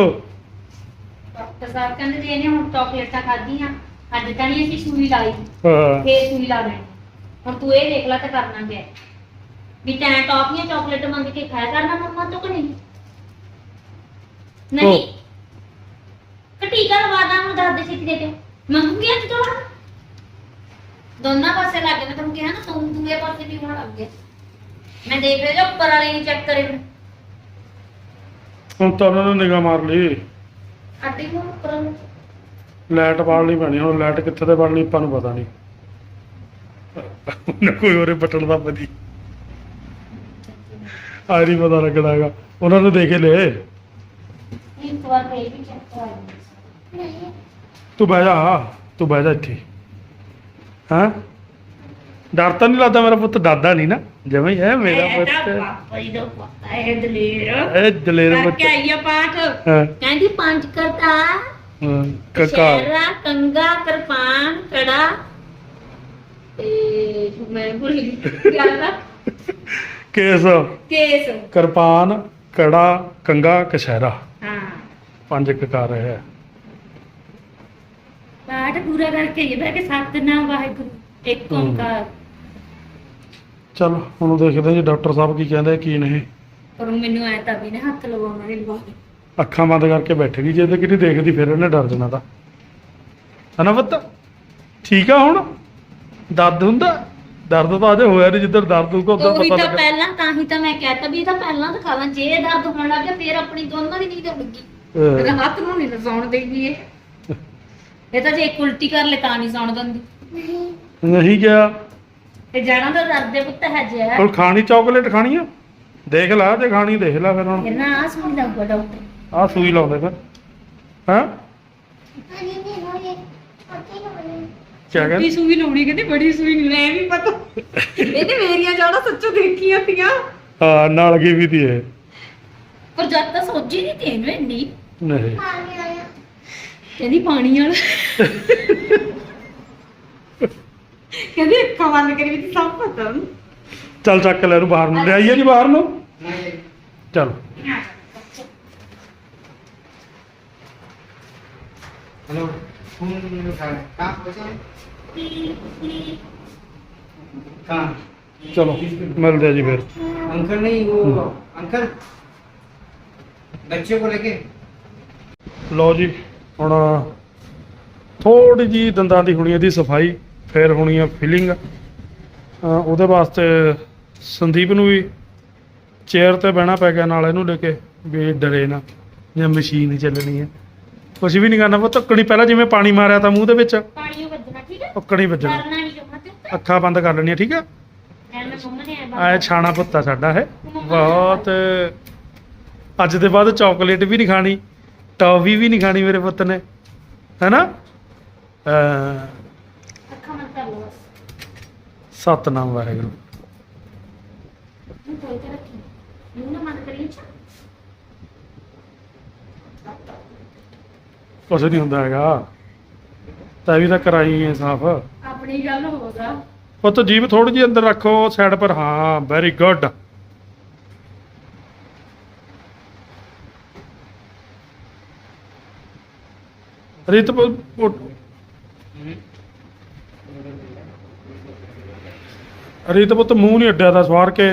ਡਾਕਟਰ ਕਹਿੰਦੇ ਜੇ ਇਹਨੇ ਹੁਣ ਚਾਕਲੇਟਾਂ ਖਾਧੀਆਂ ਅੱਜ ਤਾਂ ਨਹੀਂ ਅਸੀਂ ਸੂਈ ਲਾਈ। ਫੇਰ ਸੂਈ ਲਾ ਦੇਣੀ ਹੁਣ ਤੂੰ ਇਹ ਦੇਖ ਲੈ ਤਾਂ ਕਰਨਾ ਹੈ। ਵੀ ਤੈਂ ਟੌਫੀਆਂ ਚਾਕਲੇਟ ਮੰਗ ਕੇ ਖਾਇਆ ਕਰਨਾ ਮੰਮਾ ਤੋਂ ਕਿ ਨਹੀਂ? ਨਹੀਂ। ਉਹ। ਕਿ ਟੀਕਾ ਲਵਾਦਾ ਹੁਣ ਦੱਸ ਦੇ ਛੇਤੀ ਦੇ ਕੇ। ਮੰਗੂਗੀ ਅੱਜ ਤੋਂ ਬਾਅਦ? ਦੋਨਾਂ ਪਾਸੇ ਲੱਗ ਗਿਆ ਮੈਂ ਤੁਹਾਨੂੰ ਕਿਹਾ ਨਾ ਤੂੰ ਦੂਏ ਪਾਸੇ ਵੀ ਹੋਣ ਲੱਗ ਗਿਆ ਮੈਂ ਦੇਖ ਰਿਹਾ ਜੋ ਉੱਪਰ ਵਾਲੇ ਨੂੰ ਚੈੱਕ ਕਰੇ ਹੁਣ ਤਾਂ ਉਹਨਾਂ ਨੇ ਨਿਗਾਹ ਮਾਰ ਲਈ। ਅੱਡੀ ਨੂੰ ਉੱਪਰ ਨੂੰ। ਲਾਈਟ ਬਾਲਣੀ ਪੈਣੀ ਹੁਣ ਲਾਈਟ ਕਿੱਥੇ ਤੇ ਬਾਲਣੀ ਆਪਾਂ ਨੂੰ ਪਤਾ ਨਹੀਂ। ਉਹਨੇ ਕੋਈ ਹੋਰੇ ਬਟਨ ਦਾ ਪਤੀ ਆਈ ਨਹੀਂ ਪਤਾ ਲੱਗਣਾ ਹੈਗਾ। ਉਹਨਾਂ ਨੇ ਦੇਖੇ ਲੈ। ਇੱਕ ਵਾਰ ਫੇਰ ਵੀ ਚੈੱਕ ਕਰਾ ਨਹੀਂ। ਤੂੰ ਬਹਿ ਜਾ ਤੂੰ ਬਹਿ ਜਾ ਇੱਥੇ। ਹਾਂ? ਡਰ ਤਾਂ ਨਹੀਂ ਲੱਗਦਾ ਮੇਰਾ ਪੁੱਤ ਦਾਦਾ ਨਹੀਂ ਨਾ। ਜਿਵੇਂ ਹੀ ਹੈ ਮੇਰਾ ਇਹ ਪੁੱਤ। ਪਾਪਾ ਜੀ ਦਾ ਪਤਾ ਹੈ ਦਲੇਰ। ਇਹ ਦਲੇਰ ਪਾਠ। ਹਾਂ। ਕਹਿੰਦੀ ਪੰਜ ਕਰਤਾ ਹਾਂ, ਕੰਗਾ ਕਿਰਪਾਨ ਕੜਾ ਤੇ ਮੈਂ ਭੁੱਲ ਗਈ। ਦਾ ਕੇਸ। ਕੇਸ। ਕਿਰਪਾਨ ਕੜਾ ਕੰਗਾ ਕਸ਼ਹਿਰਾ ਹਾਂ। ਪੰਜ ਕਕਾਰ ਹੈ। ਪਾਠ ਪੂਰਾ ਕਰਕੇ ਇਹ ਬੈ ਕੇ ਸਤਨਾਮ ਵਾਹਿਗੁਰੂ। ਇੱਕ। ਓੰਕਾਰ। ਚਲ ਹੁਣ ਦੇਖਦੇ ਹਾਂ ਜੀ ਡਾਕਟਰ ਸਾਹਿਬ ਕੀ ਕਹਿੰਦੇ ਕੀ ਨਹੀਂ। ਪਰ ਮੈਨੂੰ ਐ ਤਾਂ ਵੀ ਨਾ ਹੱਥ ਲਵਾਉਣਾ ਨਹੀਂ ਲਵਾ ਅੱਖਾਂ ਬੰਦ ਕਰਕੇ ਬੈਠੇਗੀ। ਜੇ ਤੇ ਕਿਤੇ ਦੇਖਦੀ ਫਿਰ ਇਹਨੇ ਡਰ ਜਾਣਾ ਤਾਂ। ਹਨਾ ਪੁੱਤ? ਠੀਕ ਆ ਹੁਣ? ਦਰਦ ਹੁੰਦਾ ਦਰਦ ਤਾਂ ਅਜੇ ਹੋਇਆ ਨਹੀਂ ਜਿੱਧਰ ਦਰਦ ਹੋਊਗਾ ਉਧਰ ਉਹੀ ਪਤਾ ਤਾਂ ਲੱਗਾ ਪਹਿਲਾਂ ਤਾਂ ਹੀ ਤਾਂ ਮੈਂ ਕਹਿਤਾ ਵੀ ਇਹ ਤਾਂ ਪਹਿਲਾਂ ਤਾਂ ਖਾ ਲਾਂ ਜੇ ਇਹ ਦਰਦ ਹੋਣ ਲੱਗ ਗਿਆ ਫੇਰ ਆਪਣੀ ਦੋਨਾਂ ਦੀ ਨੀਂਦ ਉੱਡ ਗਈ। ਹੱਥ ਨੂੰ ਨਹੀਂ ਸੌਣ ਦੇਗੀ ਇਹ। ਇਹ ਤਾਂ ਜੇ ਇੱਕ ਉਲਟੀ ਕਰ ਲੈ ਤਾਂ ਨਹੀਂ ਸੌਣ ਦਿੰਦੀ। ਨਹੀਂ ਗਿਆ। ਤੇ ਜਾਣਾ ਤਾਂ ਦਰਦ ਦੇ ਪੁੱਤ ਹੈ ਜੇ। ਹੁਣ ਖਾਣੀ ਚਾਕਲੇਟ ਖਾਣੀ ਆ? ਦੇਖ ਲੈ ਜੇ ਖਾਣੀ ਦੇਖ ਲੈ ਫਿਰ ਹੁਣ। ਇਹ ਨਾ ਆ ਸੁਣ ਲੱਗਦਾ ਡਾਕਟਰ। ਆਹ ਸੂਈ ਲਾਉਂਦੇ ਫਿਰ। ਹਾਂ? ਕੀ ਛੋਟੀ ਕਹਿੰਦੇ ਸੂਈ ਲਾਉਣੀ ਕਹਿੰਦੇ ਬੜੀ ਸੂਈ ਨਹੀਂ ਲੈ ਵੀ ਪਤਾ ਇਹਨੇ ਮੇਰੀਆਂ ਜਾੜਾ ਸੱਚੋ ਦੇਖੀਆਂ ਤੀਆਂ ਹਾਂ ਨਾਲ ਕੀ ਵੀ ਤੀ ਇਹ ਪਰ ਜਦ ਤਾਂ ਸੋਝੀ ਨਹੀਂ ਤੇ ਇਹਨੂੰ ਇੰਨੀ ਨਹੀਂ ਕਹਿੰਦੀ ਪਾਣੀ ਵਾਲਾ ਕਹਿੰਦੀ ਅੱਖਾਂ ਬੰਦ ਕਰੀ ਵੀ ਸਭ ਪਤਾ ਉਹਨੂੰ ਚੱਲ ਚੱਕ ਲੈ ਇਹਨੂੰ ਬਾਹਰ ਨੂੰ ਲਿਆਈਏ ਜੀ ਬਾਹਰ ਨੂੰ नहीं ਚਲ हेलो फोन नहीं उठा रहे कहाँ पहुँचा कहाँ ਚਲੋ ਮਿਲਦੇ ਆ ਜੀ ਫਿਰ अंकल नहीं वो अंकल बच्चे को लेके ਲਓ ਜੀ ਹੁਣ ਥੋੜੀ ਜੀ ਦੰਦਾਂ ਦੀ ਹੋਣੀ ਇਹਦੀ ਸਫਾਈ ਫਿਰ ਹੋਣੀ ਆ ਫਿਲਿੰਗ ਉਹਦੇ ਵਾਸਤੇ ਸੰਦੀਪ ਨੂੰ ਵੀ ਚੇਅਰ ਤੇ ਬਹਿਣਾ ਪੈ ਗਿਆ ਨਾਲ ਇਹਨੂੰ ਲੈ ਕੇ ਵੀ ਇਹ ਡਰੇ ਨਾ ਜਾਂ ਮਸ਼ੀਨ ਹੀ ਚੱਲਣੀ ਹੈ ਕੁਝ ਵੀ ਨਹੀਂ ਕਰਨਾ ਉਹ ਧੱਕਣੀ ਪਹਿਲਾਂ ਜਿਵੇਂ ਪਾਣੀ ਮਾਰਿਆ ਤਾਂ ਮੂੰਹ ਦੇ ਵਿੱਚ ਪਾਣੀ ਉਹ ਵੱਜਣਾ ਠੀਕ ਹੈ ਵੱਜਣਾ। ਕਰਨਾ ਨਹੀਂ ਜਮਾ ਤੇ ਉੱਤੇ ਅੱਖਾਂ ਬੰਦ ਕਰ ਲੈਣੀਆਂ ਠੀਕ ਆ? ਐ ਮੈਂ ਮੰਮਾ ਨੇ ਐ ਆਏ ਛਾਣਾ ਪੁੱਤਾ ਸਾਡਾ ਹੈ ਬਹੁਤ ਅੱਜ ਦੇ ਬਾਅਦ ਚਾਕਲੇਟ ਵੀ ਨਹੀਂ ਖਾਣੀ ਟੌਫੀ ਵੀ ਨਹੀਂ ਖਾਣੀ ਮੇਰੇ ਪੁੱਤ ਨੇ ਹੈਨਾ? ਅਹ ਅੱਖਾਂ ਬੰਦ ਕਰ ਲਓ ਬਸ। ਸਤਨਾਮ ਵਾਹਿਗੁਰੂ। ਨੂੰ ਕੋਈ ਤੇ ਰੱਖੀ। ਨੂੰ ਨਾ ਬੰਦ ਕਰੀ ਅੱਛਾ ਕੁਛ ਨਹੀਂ ਹੁੰਦਾ ਹੈਗਾ। ਤਾਂ ਵੀ ਤਾਂ ਕਰਾਈ ਹੈ ਸਾਫ਼। ਆਪਣੀ ਗੱਲ ਹੋਗਾ ਪੁੱਤ ਜੀਭ ਥੋੜੀ ਜਿਹੀ ਅੰਦਰ ਰੱਖੋ ਸਾਈਡ ਪਰ। ਹਾਂ ਵੈਰੀ ਗੁੱਡ ਰੀਤ ਰੀਤ ਪੁੱਤ ਮੂੰਹ ਨਹੀਂ ਅੱਡਿਆ ਦਾ ਸਵਾਰ ਕੇ।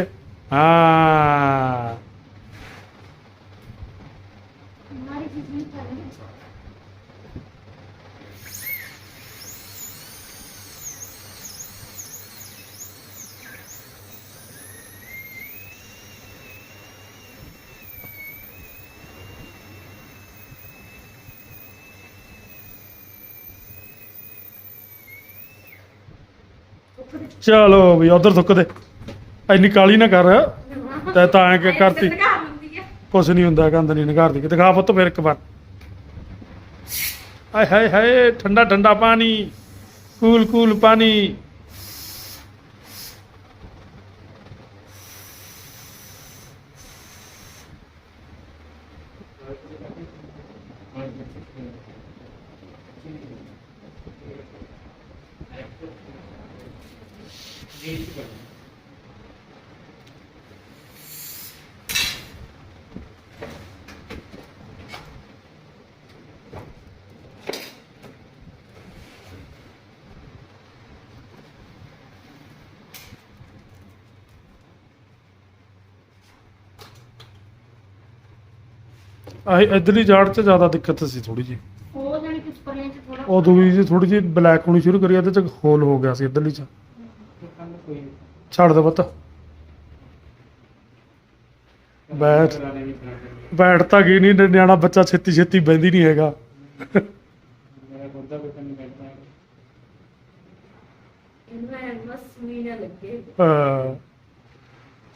ਹਾਂ ਹਮਾਰੀ ਚੀਜ਼ ਨਹੀਂ ਕਰ ਰਹੀ ਚਲੋ ਵੀ ਉਧਰ ਥੁੱਕ ਦੇ। ਇੰਨੀ ਕਾਲੀ ਨਾ ਕਰ ਤੇ ਤਾਂ ਐ ਕਿ ਕਰਤੀ। ਕੁਛ ਨਹੀਂ ਹੁੰਦਾ ਕੰਦ ਨਹੀਂ ਨਗਾਰਦੀ। ਦਿਖਾ ਪੁੱਤ ਫਿਰ ਇੱਕ ਵਾਰ। ਆਏ ਹਾਏ ਹਾਏ ਠੰਡਾ ਠੰਡਾ ਪਾਣੀ ਕੂਲ ਕੂਲ ਪਾਣੀ। ਆਹ ਇਧਰਲੀ ਜਾੜ 'ਚ ਜ਼ਿਆਦਾ ਦਿੱਕਤ ਸੀ ਥੋੜੀ ਜੀ ਹੋ ਜਾਣੀ ਕੁਝ ਪਰਿਆਂ ਚ ਥੋੜਾ ਉਹ ਦੂਜੀ ਜੀ ਥੋੜੀ ਜੀ ਬਲੈਕ ਹੋਣੀ ਸ਼ੁਰੂ ਕਰੀ ਇਹਦੇ 'ਚ ਹੋਲ ਹੋ ਗਿਆ ਸੀ ਇਧਰਲੀ 'ਚ। ਛੱਡ ਦੇ ਪੁੱਤ। ਬੈਠ। ਬੈਠ ਤਾਂ ਗਈ ਨਹੀਂ ਨਿਆਣਾ ਬੱਚਾ ਛੇਤੀ ਛੇਤੀ ਬੈਂਦੀ ਨਹੀਂ ਹੈਗਾ।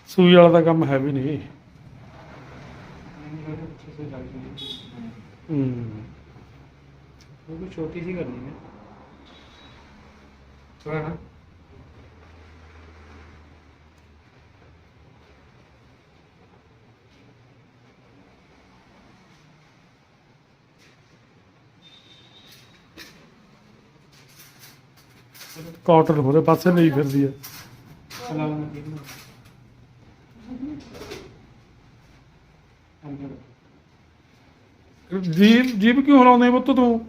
ਸੂਈ ਵਾਲਾ ਦਾ ਕੰਮ ਹੈ ਵੀ ਨਹੀਂ। ਹੂੰ। ਉਹ ਛੋਟੀ ਸੀ ਕਰਨੀ ਹੈ। ਥੋੜਾ ਕਾਟਨ ਹੋਰੇ ਪਾਸੇ ਨਹੀਂ ਫਿਰਦੀ ਹੈ ਜੀਬ ਜੀਬ ਕਿਉਂ ਹਰਾਉਂਦੇ ਪੁੱਤ ਤੂੰ?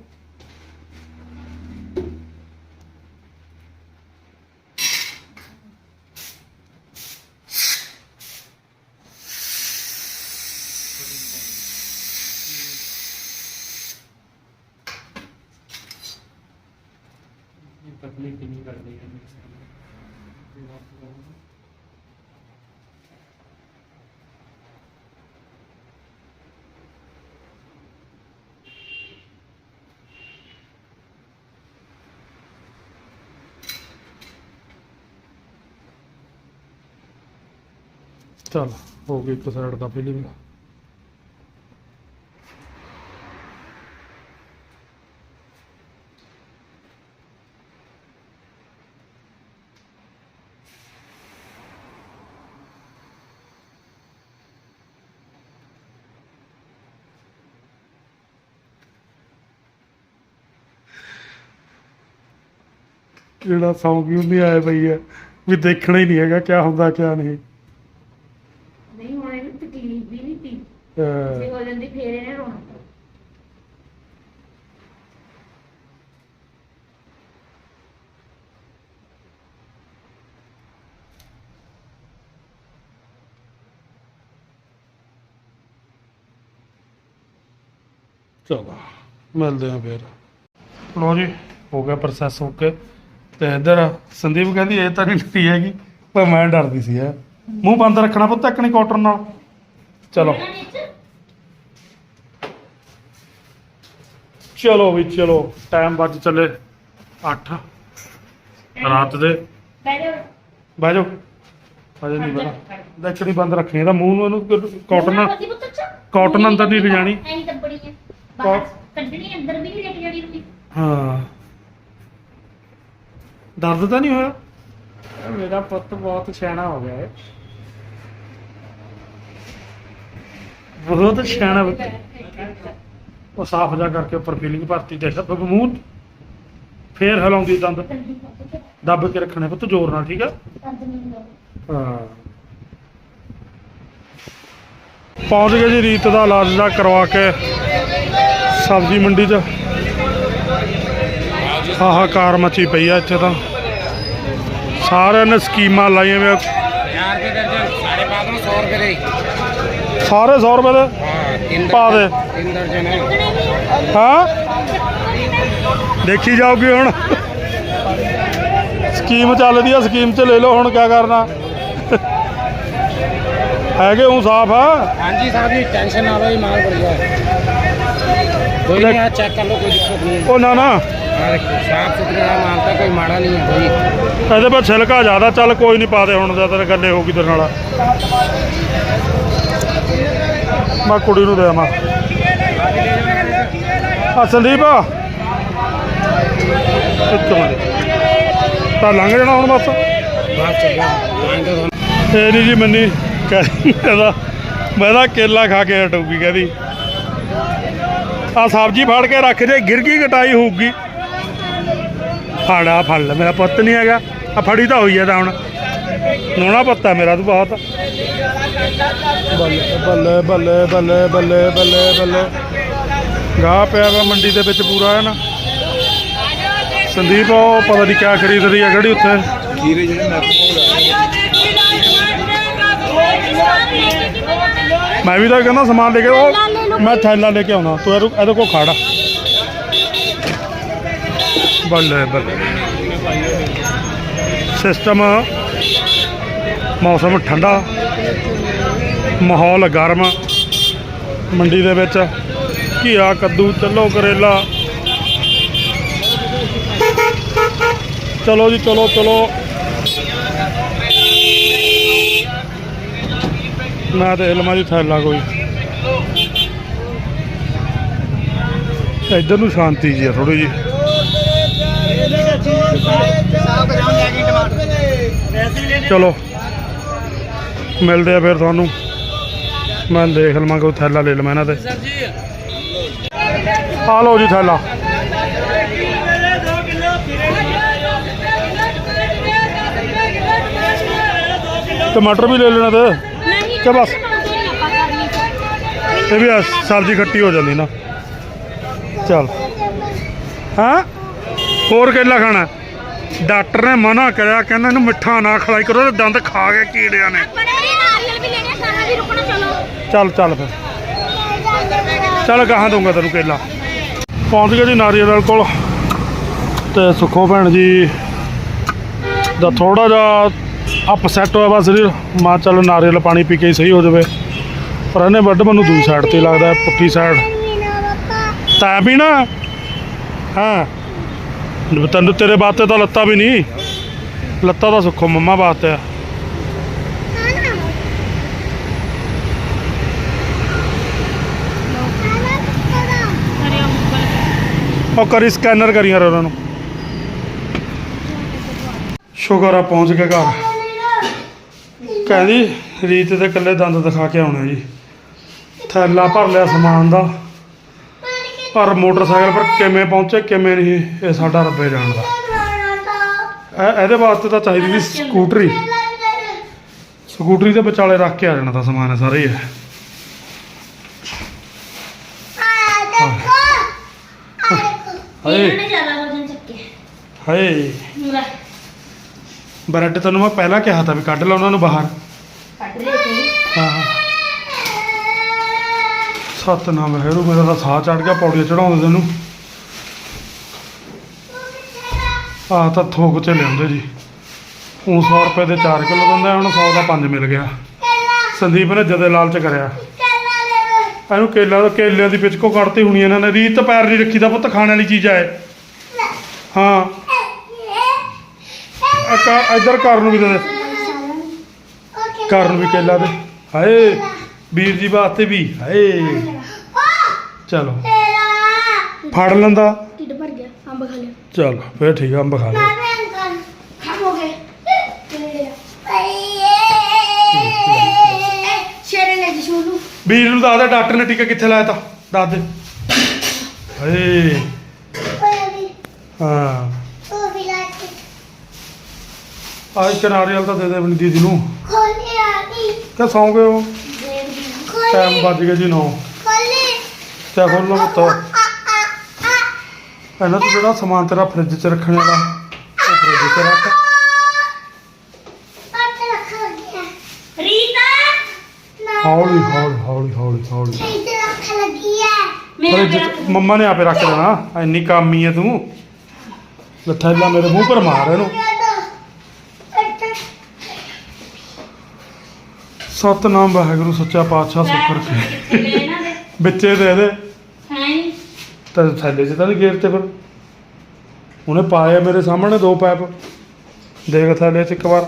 ਚਲ, ਹੋ ਗਈ ਇੱਕ ਸਾਈਡ ਦਾ ਫਿਲਿੰਗ ਜਿਹੜਾ ਸੌਂਗ ਹੀ ਹੁੰਦੀ ਆਏ ਬਈ ਹੈ, ਵੀ ਦੇਖਣਾ ਹੀ ਨਹੀਂ ਹੈਗਾ ਕਿਆ ਹੁੰਦਾ, ਕਿਆ ਨਹੀਂ ਹੁਣ ਇਹਨੂੰ ਤਕਲੀਫ ਵੀ ਨਹੀਂ ਤੀ ਅਹ ਜੇ ਹੋ ਜਾਂਦੀ ਫੇਰ ਇਹਨੇ ਰੋਣਾ। ਚਲੋ ਮਿਲਦੇ ਆ ਫਿਰ। ਲੋ ਜੀ ਹੋ ਗਿਆ ਪ੍ਰੋਸੈਸ ਹੋ ਕੇ ਤੇ ਇੱਧਰ ਸੰਦੀਪ ਕਹਿੰਦੀ ਇਹ ਤਾਂ ਨਹੀਂ ਲੱਤੀ ਹੈਗੀ ਪਰ ਮੈਂ ਡਰਦੀ ਸੀ ਹੈ। ਮੂੰਹ ਬੰਦ ਰੱਖਣਾ ਪੁੱਤ ਇੱਕਣੀ ਕਾਟਨ ਨਾਲ। ਚਲੋ ਇਹਨਾਂ ਵਿੱਚ ਚਲੋ ਵੀ ਚਲੋ ਟਾਈਮ ਵੱਜ ਚੱਲੇ 8 ਰਾਤ ਦੇ। ਬਹਿ ਜਾਓ। ਅਜੇ ਨਹੀਂ ਬਣਾ ਲੱਕੜੀ ਬੰਦ ਰੱਖਣੀ ਇਹਦਾ ਮੂੰਹ ਨੂੰ ਇਹਨੂੰ ਕਾਟਨ ਕਾਟਨ ਅੰਦਰ ਨਹੀਂ ਲਿਜਾਣੀ। ਹਾਂ। ਦਰਦ ਤਾਂ ਨਹੀਂ ਹੋਇਆ? ਮੇਰਾ ਪੁੱਤ ਬਹੁਤ ਸਿਆਣਾ ਹੋ ਗਿਆ ਬਹੁਤ ਸਿਆਣਾ ਬੱਚਾ। ਉਹ ਸਾਫ਼ ਜਾ ਕਰਕੇ ਉੱਪਰ ਫੀਲਿੰਗ ਭਰਤੀ ਤੇ ਸਭ ਮੂੰਹ ਫੇਰ ਹਿਲਾਉਂਦੀ ਦੰਦ। ਦੱਬ ਕੇ ਰੱਖਣੇ ਪੁੱਤ ਜ਼ੋਰ ਨਾਲ ਠੀਕ ਆ? ਹਾਂ। ਪਹੁੰਚ ਗਏ ਜੀ ਰੀਤ ਦਾ ਇਲਾਜ ਦਾ ਕਰਵਾ ਕੇ ਸਬਜ਼ੀ ਮੰਡੀ 'ਚ। ਹਾਹਾਕਾਰ ਮਚੀ ਪਈ ਆ ਇੱਥੇ ਤਾਂ। ਸਾਰਿਆਂ ਨੇ ਸਕੀਮਾਂ ਲਾਈਆਂ ਵੇ। ਸਾਰੇ 100 ਰੁਪਏ ਦੇ। ਸਾਰੇ 100 ਰੁਪਏ ਦੇ? ਪਾ ਦੇ। ਹਾਂ? ਦੇਖੀ ਜਾਓਗੇ ਹੁਣ। ਸਕੀਮ ਚੱਲਦੀ ਆ ਸਕੀਮ 'ਚ ਲੈ ਲਓ ਹੁਣ ਕੀ ਕਰਨਾ। ਹੈਗੇ ਉਹ ਸਾਫ਼ ਆ ਹਾਂਜੀ ਸਾਹਿਬ ਜੀ ਟੈਨਸ਼ਨ ਨਾ ਲਓ ਮਾਲ ਬੜਿਆ। ਕੋਈ ਨਹੀਂ ਆ ਚੈੱਕ ਕਰ ਲਓ ਕੋਈ ਦਿੱਕਤ ਨਹੀਂ ਉਹ ਨਾ ਨਾ। ਸਾਫ਼ ਸੁਥਰਾ ਮਾਲ ਤਾਂ ਕੋਈ ਮਾੜਾ ਨਹੀਂ ਹੈ ਕੋਈ ਇਹਦੇ ਪਰ ਛਿਲਕਾ ਜ਼ਿਆਦਾ ਚੱਲ ਕੋਈ ਨਹੀਂ ਪਾਦੇ ਹੁਣ ਜ਼ਿਆਦਾ ਗੱਲੇ ਹੋ ਗਈ ਤੇਰੇ ਕੁੜੀ ਨੂੰ ਦੇ ਆਵਾਂ। ਆ ਸੰਦੀਪ। ਤਾਂ ਲੰਘ ਜਾਣਾ ਹੁਣ ਬਸ। ਇਹ ਨਹੀਂ ਜੀ ਮੰਨੀ ਕਹਿੰਦਾ ਮੈਂ ਤਾਂ ਕੇਲਾ ਖਾ ਕੇ ਹਟੂਗੀ ਕਹਿੰਦੀ। ਆ ਸਬਜ਼ੀ ਫੜ ਕੇ ਰੱਖ ਜੇ, ਗਿਰ ਗਈ ਕਟਾਈ ਹੋਊਗੀ। ਫਾੜਾ ਫੜ ਲੈ, ਮੇਰਾ ਪੁੱਤ ਨਹੀਂ ਹੈਗਾ। ਆ ਫੜੀ ਤਾਂ ਹੋਈ ਆ ਤਾਂ ਹੁਣ। ਨੋਣਾ ਪੱਤਾ ਮੇਰਾ ਤੂੰ ਬਹੁਤ। ਬੱਲੇ ਬੱਲੇ ਬੱਲੇ ਬੱਲੇ ਬੱਲੇ ਬੱਲੇ ਬੱਲੇ। ਗਾਹ ਪਿਆ ਵਾ ਮੰਡੀ ਦੇ ਵਿੱਚ ਪੂਰਾ ਹੈ ਨਾ? ਸੰਦੀਪ ਉਹ ਪਤਾ ਨਹੀਂ ਕਿਆ ਖਰੀਦ ਰਹੀ ਹੈ ਕਿਹੜੀ ਉੱਥੇ? ਖੀਰੇ ਜਿਹੜੇ ਮੈਂ ਮੈਂ ਵੀ ਤਾਂ ਕਹਿੰਦਾ ਸਮਾਨ ਲੈ ਕੇ ਉਹ ਮੈਂ ਥੈਲਾ ਲੈ ਕੇ ਆਉਣਾ। ਤੂੰ ਇਹਦੇ ਕੋਲ ਖਾੜਾ। ਬੱਲੇ ਬੱਲੇ। ਸਿਸਟਮ ਮੌਸਮ ਠੰਡਾ। ਮਾਹੌਲ ਗਰਮ। ਮੰਡੀ ਦੇ ਵਿੱਚ ਘੀਆ, ਕੱਦੂ ਚੱਲੋ ਕਰੇਲਾ। ਚਲੋ ਜੀ, ਚਲੋ ਚਲੋ। ਮੈਂ ਤੇ ਇਲਮਾਂ ਜੀ ਥੈਲਾ ਕੋਈ। ਇੱਧਰ ਨੂੰ ਸ਼ਾਂਤੀ ਜੀ ਆ ਥੋੜੀ ਜੀ ਚਲੋ, ਮਿਲਦੇ ਆ ਫਿਰ ਤੁਹਾਨੂੰ। ਮੈਂ ਦੇਖ ਲਵਾਂ ਕੋਈ ਥੈਲਾ ਲੈ ਲਵਾਂ ਇਹਨਾਂ ਤੇ। ਆ ਲਓ ਜੀ ਥੈਲਾ। ਟਮਾਟਰ ਵੀ ਲੈ ਲੈਣਾ ਤੇ। ਨਹੀਂ ਕਿ ਬਸ? ਇਹ ਵੀ ਸਬਜ਼ੀ ਖੱਟੀ ਹੋ ਜਾਂਦੀ ਨਾ। ਚੱਲ। ਹਾਂ? ਹੋਰ ਕੇਲਾ ਖਾਣਾ? ਡਾਕਟਰ ਨੇ ਮਨਾ ਕਰਿਆ, ਕਹਿੰਦਾ ਇਹਨੂੰ ਮਿੱਠਾ ਨਾ ਖਲਾਈ ਕਰੋ ਤੇ ਦੰਦ ਖਾ ਕੇ ਕੀੜਿਆਂ ਨੇ। ਚੱਲ ਚੱਲ ਫਿਰ। ਚੱਲ ਗਾਹਾਂ ਦਊਂਗਾ ਤੈਨੂੰ ਕੇਲਾ। ਪਹੁੰਚ ਗਏ ਜੀ ਨਾਰੀਅਲ ਕੋਲ। ਤੇ ਸੁੱਖੋ ਭੈਣ ਜੀ ਦਾ ਥੋੜਾ ਜਿਹਾ ਅਪਸੈਟ ਹੋਇਆ ਬਸ ਸਰੀਰ। ਮਾ ਚਲੋ ਨਾਰੀਅਲ ਪਾਣੀ ਪੀ ਕੇ ਹੀ ਸਹੀ ਹੋ ਜਾਵੇ। ਪਰ ਇਹਨੇ ਵੱਡ ਮੈਨੂੰ ਦੂਜੀ ਸਾਈਡ ਤੇ ਲੱਗਦਾ ਹੈ, ਪੁੱਠੀ ਸਾਈਡ ਤੈਂ ਪੀਣਾ? ਹਾਂ? ਤੈਨੂੰ ਤੇਰੇ ਵਾਸਤੇ ਤਾਂ ਲੱਤਾਂ ਵੀ ਨਹੀਂ। ਲੱਤਾਂ ਤਾਂ ਸੁੱਖੋ ਮੰਮਾ ਵਾਸਤੇ ਆ। ਉਹ ਕਰੀ ਸਕੈਨਰ ਕਰੀ ਯਾਰ ਉਹਨਾਂ ਨੂੰ। ਸ਼ੁਕਰ ਆ, ਪਹੁੰਚ ਕੇ ਘਰ। ਕਹਿੰਦੀ, ਰੀਤ ਦੇ ਇਕੱਲੇ ਦੰਦ ਦਿਖਾ ਕੇ ਆਉਣਾ ਜੀ। ਥੈਲਾ ਭਰ ਲਿਆ ਸਮਾਨ ਦਾ। ਪਰ ਮੋਟਰਸਾਈਕਲ ਪਰ ਕਿਵੇਂ ਪਹੁੰਚੇ, ਕਿਵੇਂ ਨਹੀਂ, ਇਹ ਸਾਡਾ ਰੱਬੇ ਜਾਣਦਾ। ਇਹ- ਇਹਦੇ ਵਾਸਤੇ ਤਾਂ ਚਾਹੀਦੀ ਸੀ ਸਕੂਟਰੀ। ਸਕੂਟਰੀ ਦੇ ਵਿਚਾਲੇ ਰੱਖ ਕੇ ਆ ਜਾਣਾ ਤਾਂ ਸਮਾਨ ਸਾਰਾ ਹੀ ਹੈ। ਹਾਏ। ਇਹਨਾਂ ਨੇ ਜ਼ਿਆਦਾ ਵਜਨ ਚੱਕਿਆ। ਹਾਏ। ਲੈ। ਬ੍ਰੈਡ ਤੈਨੂੰ ਮੈਂ ਪਹਿਲਾਂ ਕਿਹਾ ਤਾਂ ਵੀ ਕੱਢ ਲਾ ਉਹਨਾਂ ਨੂੰ ਬਾਹਰ। ਕੱਢ ਦੇ ਤੂੰ। ਹਾਂ। ਸਤਨਾਮ ਹੈਰੂ ਮੇਰਾ ਤਾਂ ਸਾਹ ਚੜ ਗਿਆ ਪੌੜੀਆਂ ਚੜਾਉਂਦੇ ਤੈਨੂੰ। ਆਹ ਤਾਂ ਥੋਕ ਚ ਲਿਆਉਂਦੇ ਜੀ। ਉਹ 100 ਰੁਪਏ ਦੇ 4 ਕਿਲੋ ਦਿੰਦਾ ਹੁਣ 100 ਦਾ 5 ਮਿਲ ਗਿਆ। ਸੰਦੀਪ ਨੇ ਜਦੇ ਲਾਲਚ ਕਰਿਆ। ਇਹਨੂੰ ਕੇਲਾ ਦਾ ਕੇਲਿਆਂ ਦੀ ਪਿਚਕੋ ਕੱਢਤੀ ਹੋਣੀ ਇਹਨਾਂ ਨੇ। ਰੀਤ ਪੈਰ ਨਹੀਂ ਰੱਖੀ ਦਾ ਪੁੱਤ ਖਾਣ ਵਾਲੀ ਚੀਜ਼ ਆ ਇਹ। ਹਾਂ। ਆ ਕਾ- ਇੱਧਰ ਘਰ ਨੂੰ ਵੀ ਦੇ ਦੇ। ਘਰ ਨੂੰ ਵੀ ਕੇਲਾ ਦੇ। ਹਾਏ ਵੀਰ ਜੀ ਵਾਸਤੇ ਵੀ ਹਾਏ। ਚਲੋ। ਫੜ ਲੈਂਦਾ। ਢਿੱਡ ਭਰ ਗਿਆ ਅੰਬ ਖਾ ਲਿਆ। ਚਲ ਫੇਰ ਠੀਕ ਆ ਅੰਬ ਖਾ ਲਿਆ। ਵੀਰ ਨੂੰ ਦੱਸ ਦੇ ਡਾਕਟਰ ਨੇ ਟੀਕਾ ਕਿੱਥੇ ਲਾਇਆ ਤਾ? ਦੱਸ ਦੇ। ਹਾਏ। ਹਾਂ। ਆ ਇੱਕ ਨਾਰੀਅਲ ਤਾਂ ਦੇ ਦੇ ਆਪਣੀ ਦੀਦੀ ਨੂੰ। ਕਿ ਸੌਂ ਗਏ ਹੋ ਟਾਈਮ ਵੱਜ ਗਿਆ ਜੀ 9 ਤੇ ਖੋਲ ਲਓ ਪੁੱਤ ਇਹਨਾਂ ਤੋਂ ਜਿਹੜਾ ਸਮਾਨ ਤੇਰਾ ਫ੍ਰਿਜ 'ਚ ਰੱਖਣ ਵਾਲਾ ਉਹ ਫ੍ਰਿਜ 'ਚ ਰੱਖ। ਰੀਤਾ ਹੌਲੀ। ਮੇਰਾ 'ਚ ਮੰਮਾ ਨੇ ਆਪੇ ਰੱਖ ਦੇਣਾ ਇੰਨੀ ਕਾਮੀ ਹੈ ਤੂੰ। ਲੱਥਾ ਮੇਰੇ ਮੂੰਹ ਪਰ ਮਾਰ ਇਹਨੂੰ। ਸਤਨਾਮ ਵਾਹਿਗੁਰੂ ਸੱਚਾ ਪਾਤਸ਼ਾਹ ਸੁੱਖ ਰੱਖੇ। ਇਹਨਾਂ ਦੇ? ਵਿੱਚੇ ਦੇ ਦੇ। ਹੈ ਨੀ ਤਾਂ ਥੱਲੇ 'ਚ ਤਾਂ ਨਹੀਂ ਗੇਰ ਤੇ ਫਿਰ? ਉਹਨੇ ਪਾਇਆ ਮੇਰੇ ਸਾਹਮਣੇ ਦੋ ਪਾਈਪ ਦੇਖ ਥੱਲੇ 'ਚ ਇੱਕ ਵਾਰ।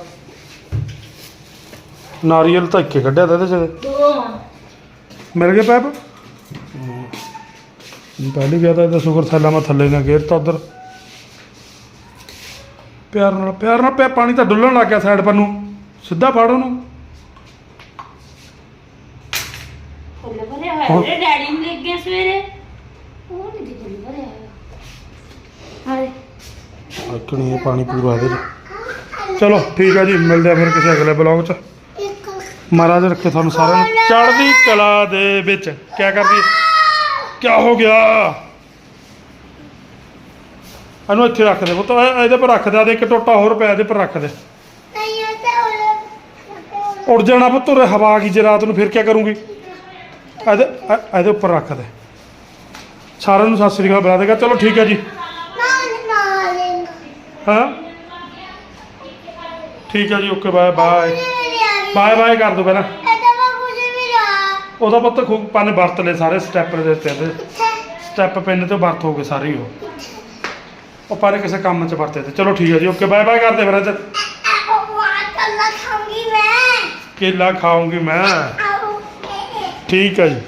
ਨਾਰੀਅਲ ਤਾਂ ਇੱਕੇ ਕੱਢਿਆ ਤਾਂ ਇਹਦੇ 'ਚ। ਦੋ ਮਿਲ ਗਏ ਪਾਈਪ ਪਹਿਲੀ ਗਿਆ ਤਾਂ ਇਹਦਾ ਸ਼ੁਕਰ ਥੱਲਾ ਮੈਂ ਥੱਲੇ ਨਾ ਗੇਰ ਤਾਂ ਉਧਰ। ਪਿਆਰ ਨਾਲ ਪਿਆਰ ਨਾਲ ਪਿਆ ਪਾਣੀ ਤਾਂ ਡੁੱਲਣ ਲੱਗ ਗਿਆ ਸਾਈਡ ਪਰ ਨੂੰ। ਸਿੱਧਾ ਫੜ ਉਹਨੂੰ। ਫੁੱਲ ਭਰੇ ਹੋਏ ਹੁਣ- ਮੇਰੇ ਡੈਡੀ ਨੂੰ ਲੈ ਗਏ ਸਵੇਰੇ। ਉਹ ਨਹੀਂ ਦੀ ਫੁੱਲ ਭਰੇ ਹੋਏ। ਹਾਏ ਆਕਣੀ ਇਹ ਪਾਣੀ ਪੂਰਾ ਇਹਦੇ 'ਚ ਚਲੋ ਠੀਕ ਆ ਜੀ ਮਿਲਦੇ ਆ ਫਿਰ ਕਿਸੇ ਅਗਲੇ ਬਲੌਗ 'ਚ। ਮਹਾਰਾਜ ਰੱਖੇ ਤੁਹਾਨੂੰ ਸਾਰਿਆਂ ਨੂੰ। ਚੜ੍ਹਦੀ ਕਲਾ ਦੇ ਵਿੱਚ। ਕੀ ਕਰਦੀ ਕੀ ਹੋ ਗਿਆ? ਇਹਨੂੰ ਇੱਥੇ ਰੱਖ ਦੇ ਪੁੱਤ। ਇਹ- ਇਹਦੇ ਪਰ ਰੱਖ ਦੇ। ਆਹ ਇੱਕ ਟੋਟਾ ਹੋਰ ਪਿਆ ਇਹਦੇ ਪਰ ਰੱਖ ਦੇ। ਉੜ ਜਾਣਾ ਪੁੱਤ ਉਰੇ ਹਵਾ ਆ ਗਈ ਜੇ ਰਾਤ ਨੂੰ ਫਿਰ ਕੀ ਕਰੂੰਗੀ? ਇਹਦੇ ਇਹ- ਇਹਦੇ ਉੱਪਰ ਰੱਖ ਦੇ। ਸਾਰਿਆਂ ਨੂੰ ਸਤਿ ਸ੍ਰੀ ਅਕਾਲ ਬੁਲਾ ਦੇਗਾ ਚਲੋ ਠੀਕ ਹੈ ਜੀ। ਹਾਂ? ਠੀਕ ਹੈ ਜੀ okay bye bye. Bye bye ਕਰ ਦੋ ਪਹਿਲਾਂ। ਉਹਦਾ ਪੁੱਤ ਖੂਬ ਪੰਨ ਵਰਤ ਲਏ ਸਾਰੇ ਸਟੈਪ ਦੇ ਉੱਤੇ ਇਹਦੇ ਸਟੈਪ ਪਿੰਨ ਤੇ ਵਰਤ ਹੋ ਗਏ ਸਾਰੇ ਹੀ ਉਹ। ਉਹ ਪਰ ਕਿਸੇ ਕੰਮ 'ਚ ਵਰਤੇ ਤੇ। ਚਲੋ ਠੀਕ ਹੈ ਜੀ ਓਕੇ ਬਾਏ ਬਾਏ ਕਰਦੇ ਫਿਰ ਅੱਜ। ਕੇਲਾ ਖਾਉਂਗੀ ਮੈਂ। ਠੀਕ ਹੈ ਜੀ।